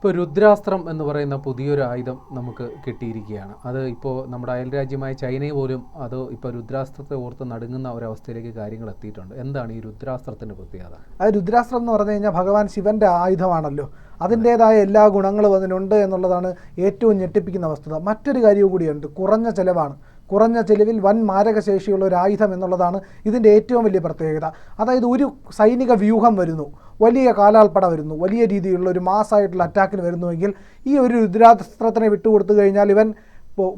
ഇപ്പോൾ രുദ്രാസ്ത്രം എന്ന് പറയുന്ന പുതിയൊരു ആയുധം നമുക്ക് കിട്ടിയിരിക്കുകയാണ്. അത് ഇപ്പോൾ നമ്മുടെ അയൽരാജ്യമായ ചൈനയെ പോലും അത് ഇപ്പോൾ രുദ്രാസ്ത്രത്തെ ഓർത്ത് നടുങ്ങുന്ന ഒരവസ്ഥയിലേക്ക് കാര്യങ്ങൾ എത്തിയിട്ടുണ്ട്. എന്താണ് ഈ രുദ്രാസ്ത്രത്തിന്റെ പ്രത്യേകത? അത് രുദ്രാസ്ത്രം എന്ന് പറഞ്ഞു കഴിഞ്ഞാൽ ഭഗവാൻ ശിവന്റെ ആയുധമാണല്ലോ. അതിന്റേതായ എല്ലാ ഗുണങ്ങളും അതിനുണ്ട് എന്നുള്ളതാണ് ഏറ്റവും ഞെട്ടിപ്പിക്കുന്ന വസ്തുത. മറ്റൊരു കാര്യവും കൂടിയുണ്ട്. കുറഞ്ഞ ചിലവാണ്. കുറഞ്ഞ ചെലവിൽ വൻ മാരകശേഷിയുള്ള ഒരു ആയുധം എന്നുള്ളതാണ് ഇതിന്റെ ഏറ്റവും വലിയ പ്രത്യേകത. അതായത് ഒരു സൈനിക വ്യൂഹം വരുന്നു. വലിയ കാലാൾപ്പട വരുന്നു. വലിയ രീതിയിലുള്ള ഒരു മാസ്സായിട്ടുള്ള അറ്റാക്കിന് വരുന്നുവെങ്കിൽ ഈ ഒരു രുദ്രാസ്ത്രത്തിനെ വിട്ടുകൊടുത്തു കഴിഞ്ഞാൽ ഇവൻ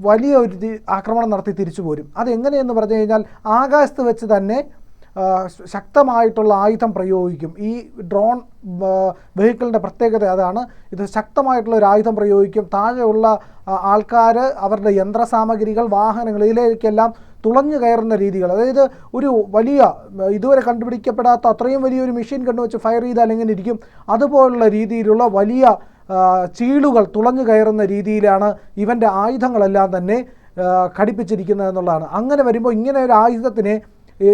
വലിയ ഒരു ആക്രമണം നടത്തി തിരിച്ചു പോരും അതെങ്ങനെയെന്ന് പറഞ്ഞു കഴിഞ്ഞാൽ ആകാശത്ത് വെച്ച് തന്നെ ശക്തമായിട്ടുള്ള ആയുധം പ്രയോഗിക്കും. ഈ ഡ്രോൺ വെഹിക്കിളിന്റെ പ്രത്യേകത അതാണ്. ഇത് ശക്തമായിട്ടുള്ള ഒരു ആയുധം പ്രയോഗിക്കും. താഴെയുള്ള ആൾക്കാർ അവരുടെ യന്ത്രസാമഗ്രികൾ വാഹനങ്ങൾ ഇതിലേക്കെല്ലാം തുളഞ്ഞു കയറുന്ന രീതികൾ. അതായത് ഒരു വലിയ ഇതുവരെ കണ്ടുപിടിക്കപ്പെടാത്ത അത്രയും വലിയൊരു മെഷീൻ കണ്ടുവച്ച് ഫയർ ചെയ്താൽ എങ്ങനെ ഇരിക്കും? അതുപോലുള്ള രീതിയിലുള്ള വലിയ ചീളുകൾ തുളഞ്ഞു കയറുന്ന രീതിയിലാണ് ഇവന്റെ ആയുധങ്ങളെല്ലാം തന്നെ ഘടിപ്പിച്ചിരിക്കുന്നത് എന്നുള്ളതാണ്. അങ്ങനെ വരുമ്പോൾ ഇങ്ങനെ ഒരു ആയുധത്തിനെ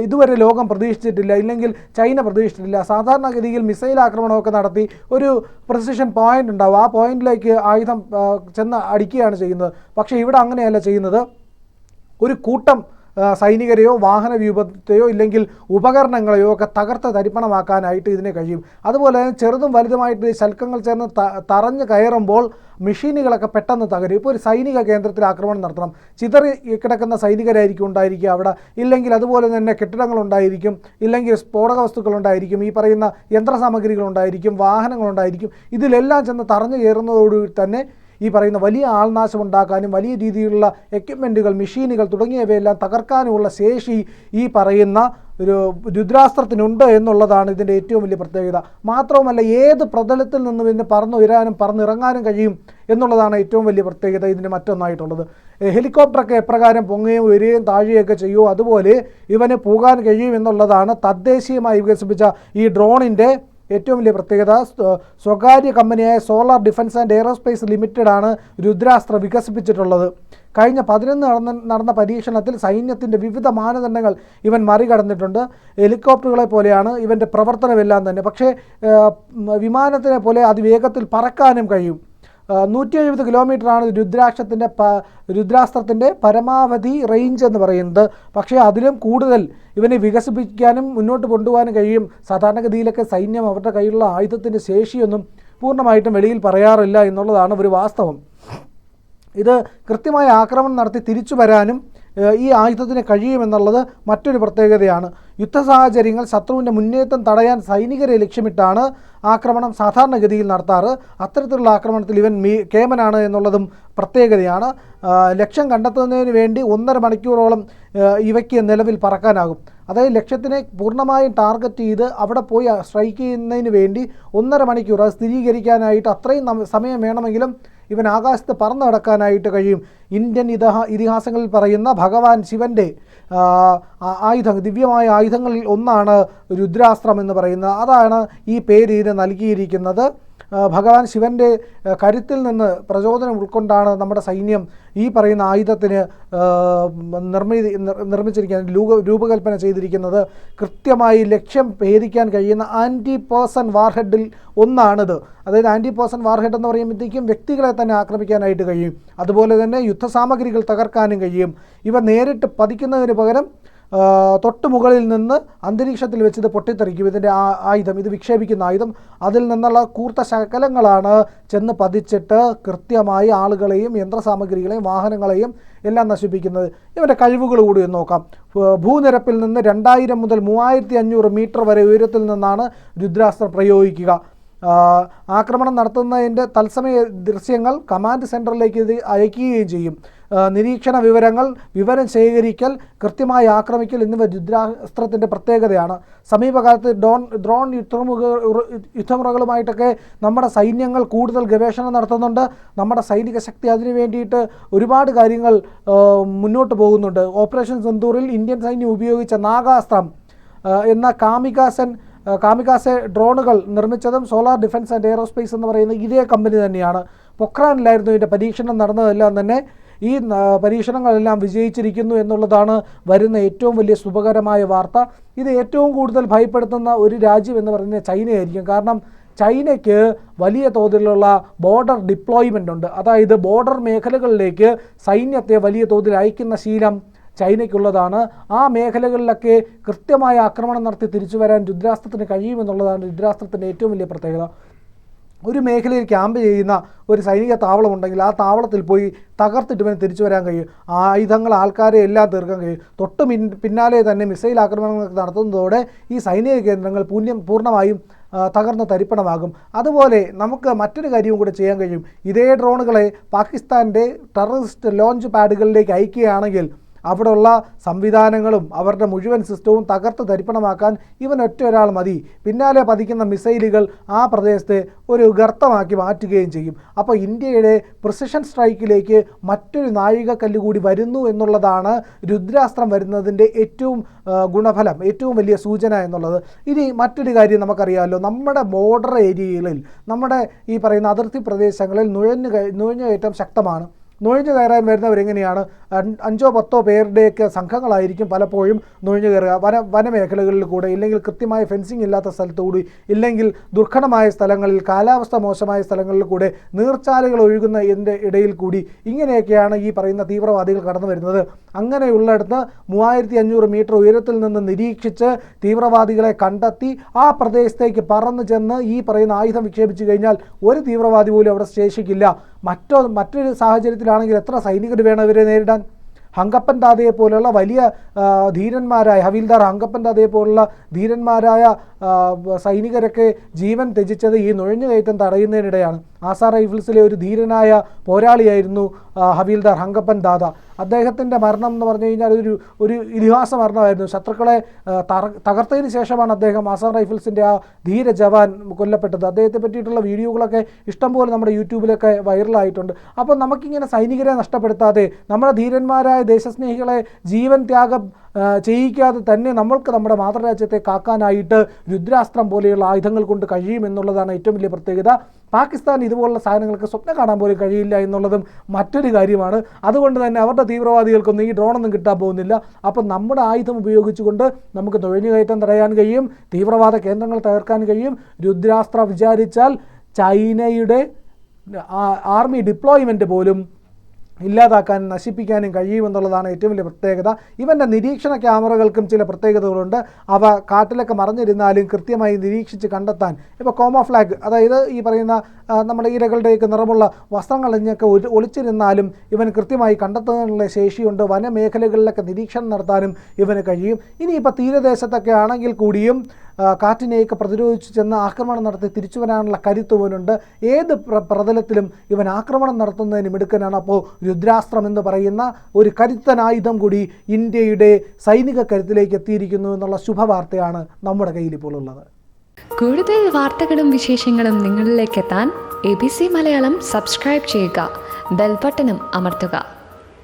ഇതുവരെ ലോകം പ്രതീക്ഷിച്ചിട്ടില്ല. ഇല്ലെങ്കിൽ ചൈന പ്രതീക്ഷിച്ചിട്ടില്ല. സാധാരണഗതിയിൽ മിസൈൽ ആക്രമണമൊക്കെ നടത്തി ഒരു പ്രസിഷൻ പോയിന്റ് ഉണ്ടാവും. ആ പോയിന്റിലേക്ക് ആയുധം ചെന്ന് അടിക്കുകയാണ് ചെയ്യുന്നത്. പക്ഷേ ഇവിടെ അങ്ങനെയല്ല ചെയ്യുന്നത്. ഒരു കൂട്ടം സൈനികരെയോ വാഹന വ്യൂപത്തെയോ ഇല്ലെങ്കിൽ ഉപകരണങ്ങളെയോ ഒക്കെ തകർത്ത് തരിപ്പണമാക്കാനായിട്ട് ഇതിനെ കഴിയും. അതുപോലെ ചെറുതും വലുതുമായിട്ട് ശൽക്കങ്ങൾ ചേർന്ന് തറഞ്ഞു കയറുമ്പോൾ മെഷീനുകളൊക്കെ പെട്ടെന്ന് തകരും. ഇപ്പോൾ ഒരു സൈനിക കേന്ദ്രത്തിൽ ആക്രമണം നടത്തണം. ചിതറി കിടക്കുന്ന സൈനികരായിരിക്കും ഉണ്ടായിരിക്കുക അവിടെ. ഇല്ലെങ്കിൽ അതുപോലെ തന്നെ കെട്ടിടങ്ങളുണ്ടായിരിക്കും ഇല്ലെങ്കിൽ സ്ഫോടക വസ്തുക്കളുണ്ടായിരിക്കും ഈ പറയുന്ന വാഹനങ്ങൾ ഉണ്ടായിരിക്കും. ഇതിലെല്ലാം ചെന്ന് തറഞ്ഞു കയറുന്നതോടുകൂടി തന്നെ ഈ പറയുന്ന വലിയ ആൾനാശം ഉണ്ടാക്കാനും വലിയ രീതിയിലുള്ള എക്യുപ്മെന്റുകൾ മെഷീനുകൾ തുടങ്ങിയവയെല്ലാം തകർക്കാനുമുള്ള ശേഷി ഈ പറയുന്ന ഒരു രുദ്രാസ്ത്രത്തിനുണ്ട് എന്നുള്ളതാണ് ഇതിന്റെ ഏറ്റവും വലിയ പ്രത്യേകത. മാത്രവുമല്ല ഏത് പ്രതലത്തിൽ നിന്നും ഇതിന് പറന്നുയരാനും പറന്നിറങ്ങാനും കഴിയും എന്നുള്ളതാണ് ഏറ്റവും വലിയ പ്രത്യേകത ഇതിന് മറ്റൊന്നായിട്ടുള്ളത്. ഹെലികോപ്റ്ററൊക്കെ എപ്രകാരം പൊങ്ങുകയും ഉയരുകയും താഴുകയൊക്കെ ചെയ്യുമോ അതുപോലെ ഇവന് പോകാൻ കഴിയും എന്നുള്ളതാണ് തദ്ദേശീയമായി വികസിപ്പിച്ച ഈ ഡ്രോണിന്റെ ഏറ്റവും വലിയ പ്രത്യേകത സ്വകാര്യ കമ്പനിയായ solar defence and aerospace limited ആണ് രുദ്രാസ്ത്ര വികസിപ്പിച്ചിട്ടുള്ളത്. കഴിഞ്ഞ പതിനൊന്ന് നടന്ന നടന്ന പരീക്ഷണത്തിൽ സൈന്യത്തിന്റെ വിവിധ മാനദണ്ഡങ്ങൾ ഇവൻ മറികടന്നിട്ടുണ്ട്. ഹെലികോപ്റ്ററുകളെ പോലെയാണ് ഇവന്റെ പ്രവർത്തനമെല്ലാം തന്നെ. പക്ഷേ വിമാനത്തിനെ പോലെ അതിവേഗത്തിൽ പറക്കാനും കഴിയും. നൂറ്റി എഴുപത് കിലോമീറ്ററാണ് രുദ്രാക്ഷത്തിന്റെ പ രുദ്രാസ്ത്രത്തിന്റെ പരമാവധി റേഞ്ച് എന്ന് പറയുന്നത്. പക്ഷേ അതിലും കൂടുതൽ ഇവനെ വികസിപ്പിക്കാനും മുന്നോട്ട് കൊണ്ടുപോകാനും കഴിയും. സാധാരണഗതിയിലൊക്കെ സൈന്യം അവരുടെ കയ്യിലുള്ള ആയുധത്തിന്റെ ശേഷിയൊന്നും പൂർണമായിട്ടും വെളിയിൽ പറയാറില്ല എന്നുള്ളതാണ് ഒരു വാസ്തവം. ഇത് കൃത്യമായ ആക്രമണം നടത്തി തിരിച്ചു വരാനും ഈ ആയുധത്തിന് കഴിയുമെന്നുള്ളത് മറ്റൊരു പ്രത്യേകതയാണ്. യുദ്ധ സാഹചര്യങ്ങൾ ശത്രുവിന്റെ മുന്നേറ്റം തടയാൻ സൈനികരെ ലക്ഷ്യമിട്ടാണ് ആക്രമണം സാധാരണഗതിയിൽ നടത്താറ്. അത്തരത്തിലുള്ള ആക്രമണത്തിൽ ഇവൻ മീ കേമനാണ് എന്നുള്ളതും പ്രത്യേകതയാണ്. ലക്ഷ്യം കണ്ടെത്തുന്നതിന് വേണ്ടി ഒന്നര മണിക്കൂറോളം ഇവയ്ക്ക് നിലവിൽ പറക്കാനാകും. അതായത് ലക്ഷ്യത്തിനെ പൂർണമായും ടാർഗറ്റ് ചെയ്ത് അവിടെ പോയി സ്ട്രൈക്ക് ചെയ്യുന്നതിന് വേണ്ടി ഒന്നര മണിക്കൂർ അത് സ്ഥിരീകരിക്കാനായിട്ട് അത്രയും സമയം വേണമെങ്കിലും ഇവൻ ആകാശത്ത് പറന്നു നടക്കാനായിട്ട് കഴിയും. ഇന്ത്യൻ ഇതിഹാ ഇതിഹാസങ്ങളിൽ പറയുന്ന ഭഗവാൻ ശിവന്റെ ആയുധം ദിവ്യമായ ആയുധങ്ങളിൽ ഒന്നാണ് രുദ്രാസ്ത്രം എന്ന് പറയുന്നത്. അതാണ് ഈ പേര് ഇതിന് നൽകിയിരിക്കുന്നത്. ഭഗവാൻ ശിവന്റെ കരുത്തിൽ നിന്ന് പ്രചോദനം ഉൾക്കൊണ്ടാണ് നമ്മുടെ സൈന്യം ഈ പറയുന്ന ആയുധത്തിന് നിർമ്മിതി നിർമ്മി നിർമ്മിച്ചിരിക്കാൻ രൂപ രൂപകൽപ്പന ചെയ്തിരിക്കുന്നത്. കൃത്യമായി ലക്ഷ്യം ഭേദിക്കാൻ കഴിയുന്ന ആന്റി പേഴ്സൺ വാർഹെഡിൽ ഒന്നാണിത്. അതായത് ആന്റി പേഴ്സൺ വാർഹെഡ് എന്ന് പറയുമ്പോഴത്തേക്കും വ്യക്തികളെ തന്നെ ആക്രമിക്കാനായിട്ട് കഴിയും. അതുപോലെ തന്നെ യുദ്ധസാമഗ്രികൾ തകർക്കാനും കഴിയും. ഇവ നേരിട്ട് പതിക്കുന്നതിന് പകരം തൊട്ട് മുകളിൽ നിന്ന് അന്തരീക്ഷത്തിൽ വെച്ച് ഇത് പൊട്ടിത്തെറിക്കും. ഇതിന്റെ ആയുധം ഇത് വിക്ഷേപിക്കുന്ന ആയുധം. അതിൽ നിന്നുള്ള കൂർത്ത ശകലങ്ങളാണ് ചെന്ന് പതിച്ചിട്ട് കൃത്യമായി ആളുകളെയും യന്ത്രസാമഗ്രികളെയും വാഹനങ്ങളെയും എല്ലാം നശിപ്പിക്കുന്നത്. ഇവന്റെ കഴിവുകൾ കൂടി ഒന്ന് നോക്കാം. ഭൂനിരപ്പിൽ നിന്ന് രണ്ടായിരം മുതൽ മൂവായിരത്തി അഞ്ഞൂറ് മീറ്റർ വരെ ഉയരത്തിൽ നിന്നാണ് രുദ്രാസ്ത്രം പ്രയോഗിക്കുക. ആക്രമണം നടത്തുന്നതിന്റെ തത്സമയ ദൃശ്യങ്ങൾ കമാൻഡ് സെന്ററിലേക്ക് അയക്കുകയും ചെയ്യും. നിരീക്ഷണ വിവരങ്ങൾ വിവരം ശേഖരിക്കൽ കൃത്യമായി ആക്രമിക്കൽ എന്നിവ രുദ്രാസ്ത്രത്തിന്റെ പ്രത്യേകതയാണ്. സമീപകാലത്ത് ഡ്രോൺ ഡ്രോൺ യുദ്ധമുഖ യുദ്ധമുറകളുമായിട്ടൊക്കെ നമ്മുടെ സൈന്യങ്ങൾ കൂടുതൽ ഗവേഷണം നടത്തുന്നുണ്ട്. നമ്മുടെ സൈനിക ശക്തി അതിനു വേണ്ടിയിട്ട് ഒരുപാട് കാര്യങ്ങൾ മുന്നോട്ട് പോകുന്നുണ്ട്. ഓപ്പറേഷൻ സിന്ദൂറിൽ ഇന്ത്യൻ സൈന്യം ഉപയോഗിച്ച നാഗാസ്ത്രം എന്ന കാമികാസൻ കാമികാസെ ഡ്രോണുകൾ നിർമ്മിച്ചതും സോളാർ ഡിഫൻസ് ആൻഡ് എയറോസ്പേസ് എന്ന് പറയുന്ന ഇതേ കമ്പനി തന്നെയാണ്. പൊക്രാനിലായിരുന്നു ഇതിന്റെ പരീക്ഷണം നടന്നതെല്ലാം തന്നെ. ഈ പരീക്ഷണങ്ങളെല്ലാം വിജയിച്ചിരിക്കുന്നു എന്നുള്ളതാണ് വരുന്ന ഏറ്റവും വലിയ ശുഭകരമായ വാർത്ത. ഇത് ഏറ്റവും കൂടുതൽ ഭയപ്പെടുത്തുന്ന ഒരു രാജ്യം എന്ന് പറയുന്നത് ചൈനയായിരിക്കും. കാരണം ചൈനയ്ക്ക് വലിയ തോതിലുള്ള ബോർഡർ ഡിപ്ലോയ്മെന്റ് ഉണ്ട്. അതായത് ബോർഡർ മേഖലകളിലേക്ക് സൈന്യത്തെ വലിയ തോതിൽ അയക്കുന്ന ശീലം ചൈനയ്ക്കുള്ളതാണ്. ആ മേഖലകളിലൊക്കെ കൃത്യമായ ആക്രമണം നടത്തി തിരിച്ചു വരാൻ രുദ്രാസ്ത്രത്തിന് കഴിയുമെന്നുള്ളതാണ് രുദ്രാസ്ത്രത്തിന്റെ ഏറ്റവും വലിയ പ്രത്യേകത. ഒരു മേഖലയിൽ ക്യാമ്പ് ചെയ്യുന്ന ഒരു സൈനിക താവളം ഉണ്ടെങ്കിൽ ആ താവളത്തിൽ പോയി തകർത്തിട്ട് ഇവന് തിരിച്ചു വരാൻ കഴിയും. ആയുധങ്ങൾ ആൾക്കാരെ എല്ലാം തീർക്കാൻ കഴിയും. തൊട്ട് മിൻ പിന്നാലെ തന്നെ മിസൈൽ ആക്രമണങ്ങൾ നടത്തുന്നതോടെ ഈ സൈനിക കേന്ദ്രങ്ങൾ പുണ്യം പൂർണമായും തകർന്ന് തരിപ്പണമാകും. അതുപോലെ നമുക്ക് മറ്റൊരു കാര്യവും കൂടെ ചെയ്യാൻ കഴിയും. ഇതേ ഡ്രോണുകളെ പാകിസ്ഥാന്റെ ടെററിസ്റ്റ് ലോഞ്ച് പാഡുകളിലേക്ക് അയക്കുകയാണെങ്കിൽ അവിടെയുള്ള സംവിധാനങ്ങളും അവരുടെ മുഴുവൻ സിസ്റ്റവും തകർത്ത് തരിപ്പണമാക്കാൻ ഇവൻ ഒറ്റ ഒരാൾ മതി. പിന്നാലെ പതിക്കുന്ന മിസൈലുകൾ ആ പ്രദേശത്തെ ഒരു ഗർത്തമാക്കി മാറ്റുകയും ചെയ്യും. അപ്പോൾ ഇന്ത്യയുടെ പ്രിസിഷൻ സ്ട്രൈക്കിലേക്ക് മറ്റൊരു നാഴികക്കല്ല് കൂടി വരുന്നു എന്നുള്ളതാണ് രുദ്രാസ്ത്രം വരുന്നതിന്റെ ഏറ്റവും ഗുണഫലം ഏറ്റവും വലിയ സൂചന എന്നുള്ളത്. ഇനി മറ്റൊരു കാര്യം നമുക്കറിയാമല്ലോ. നമ്മുടെ ബോർഡർ ഏരിയകളിൽ നമ്മുടെ ഈ പറയുന്ന അതിർത്തി പ്രദേശങ്ങളിൽ നുഴഞ്ഞു കയ- നുഴഞ്ഞുകയറ്റം ശക്തമാണ്. നുഴഞ്ഞു കയറാൻ വരുന്നവരെങ്ങനെയാണ് അഞ്ചോ പത്തോ പേരുടെയൊക്കെ സംഘങ്ങളായിരിക്കും പലപ്പോഴും നുഴഞ്ഞു കയറുക. വന വനമേഖലകളിൽ കൂടെ ഇല്ലെങ്കിൽ കൃത്യമായ ഫെൻസിങ് ഇല്ലാത്ത സ്ഥലത്തുകൂടി ഇല്ലെങ്കിൽ ദുർഘടമായ സ്ഥലങ്ങളിൽ കാലാവസ്ഥ മോശമായ സ്ഥലങ്ങളിൽ കൂടെ നീർച്ചാലുകൾ ഒഴുകുന്ന എന്റെ ഇടയിൽ കൂടി ഇങ്ങനെയൊക്കെയാണ് ഈ പറയുന്ന തീവ്രവാദികൾ കടന്നു വരുന്നത്. അങ്ങനെയുള്ളിടത്ത് മൂവായിരത്തി അഞ്ഞൂറ് മീറ്റർ ഉയരത്തിൽ നിന്ന് നിരീക്ഷിച്ച് തീവ്രവാദികളെ കണ്ടെത്തി ആ പ്രദേശത്തേക്ക് പറന്നു ചെന്ന് ഈ പറയുന്ന ആയുധം വിക്ഷേപിച്ചു കഴിഞ്ഞാൽ ഒരു തീവ്രവാദി പോലും അവിടെ ശേഷിക്കില്ല. മറ്റോ മറ്റൊരു സാഹചര്യത്തിലാണെങ്കിൽ എത്ര സൈനികർ വേണം ഇവരെ നേരിടാൻ? ഹങ്കപ്പൻ ദാദയെ പോലുള്ള വലിയ ധീരന്മാരായ ഹവീൽദാർ ഹങ്കപ്പൻ ദാദയെ പോലുള്ള ധീരന്മാരായ സൈനികരൊക്കെ ജീവൻ ത്യജിച്ചത് ഈ നുഴഞ്ഞുകയറ്റം തടയുന്നതിനിടെയാണ്. ആസാ റൈഫിൾസിലെ ഒരു ധീരനായ പോരാളിയായിരുന്നു ഹവീൽദാർ ഹങ്കപ്പൻ ദാദ. അദ്ദേഹത്തിന്റെ മരണം എന്ന് പറഞ്ഞു കഴിഞ്ഞാൽ ഒരു ഒരു ഇതിഹാസ മരണമായിരുന്നു. ശത്രുക്കളെ തകർത്തതിന് ശേഷമാണ് അദ്ദേഹം ആസാം റൈഫിൾസിന്റെ ആ ധീര ജവാൻ കൊല്ലപ്പെട്ടത്. അദ്ദേഹത്തെ പറ്റിയിട്ടുള്ള വീഡിയോകളൊക്കെ ഇഷ്ടംപോലെ നമ്മുടെ യൂട്യൂബിലൊക്കെ വൈറലായിട്ടുണ്ട്. അപ്പോൾ നമുക്കിങ്ങനെ സൈനികരെ നഷ്ടപ്പെടുത്താതെ നമ്മുടെ ധീരന്മാരായ ദേശസ്നേഹികളെ ജീവൻ ത്യാഗം ചെയ്യിക്കാതെ തന്നെ നമ്മൾക്ക് നമ്മുടെ മാതൃരാജ്യത്തെ കാക്കാനായിട്ട് രുദ്രാസ്ത്രം പോലെയുള്ള ആയുധങ്ങൾ കൊണ്ട് കഴിയുമെന്നുള്ളതാണ് ഏറ്റവും വലിയ പ്രത്യേകത. പാകിസ്ഥാൻ ഇതുപോലുള്ള സാധനങ്ങൾക്ക് സ്വപ്നം കാണാൻ പോലും കഴിയില്ല എന്നുള്ളതും മറ്റൊരു കാര്യമാണ്. അതുകൊണ്ട് തന്നെ അവരുടെ തീവ്രവാദികൾക്കൊന്നും ഈ ഡ്രോണൊന്നും കിട്ടാൻ പോകുന്നില്ല. അപ്പം നമ്മുടെ ആയുധം ഉപയോഗിച്ചുകൊണ്ട് നമുക്ക് നുഴഞ്ഞുകയറ്റം തടയാൻ കഴിയും തീവ്രവാദ കേന്ദ്രങ്ങൾ തകർക്കാൻ കഴിയും. രുദ്രാസ്ത്രം വിചാരിച്ചാൽ ചൈനയുടെ ആർമി ഡിപ്ലോയ്മെന്റ് പോലും ഇല്ലാതാക്കാനും നശിപ്പിക്കാനും കഴിയുമെന്നുള്ളതാണ് ഏറ്റവും വലിയ പ്രത്യേകത. ഇവന്റെ നിരീക്ഷണ ക്യാമറകൾക്കും ചില പ്രത്യേകതകളുണ്ട്. അവ കാട്ടിലൊക്കെ മറഞ്ഞിരുന്നാലും കൃത്യമായി നിരീക്ഷിച്ച് കണ്ടെത്താൻ. ഇപ്പോൾ കോമോഫ്ലാഗ് അതായത് ഈ പറയുന്ന നമ്മുടെ ഇരകളുടെയൊക്കെ നിറമുള്ള വസ്ത്രങ്ങൾ ഒളി- ഒളിച്ചിരുന്നാലും ഇവൻ കൃത്യമായി കണ്ടെത്തുന്നതിനുള്ള ശേഷിയുണ്ട്. വനമേഖലകളിലൊക്കെ നിരീക്ഷണം നടത്താനും ഇവന് കഴിയും. ഇനിയിപ്പോൾ തീരദേശത്തൊക്കെ ആണെങ്കിൽ കൂടിയും കാറ്റിനെയൊക്കെ പ്രതിരോധിച്ച് ചെന്ന് ആക്രമണം നടത്തി തിരിച്ചു വരാനുള്ള കരുത്ത് ഇവനുണ്ട്. ഏത് പ്ര പ്രതലത്തിലും ഇവൻ ആക്രമണം നടത്തുന്നതിന് മിടുക്കനാണ്. അപ്പോൾ രുദ്രാസ്ത്രം എന്ന് പറയുന്ന ഒരു കരുത്തൻ ആയുധം കൂടി ഇന്ത്യയുടെ സൈനിക കരുത്തിലേക്ക് എത്തിയിരിക്കുന്നു എന്നുള്ള ശുഭവാർത്തയാണ് നമ്മുടെ കയ്യിൽ ഇപ്പോൾ ഉള്ളത്. കൂടുതൽ വാർത്തകളും വിശേഷങ്ങളും നിങ്ങളിലേക്ക് എത്താൻ A B C Malayalam subscribe ചെയ്യുക. ബെൽബട്ടനും അമർത്തുക.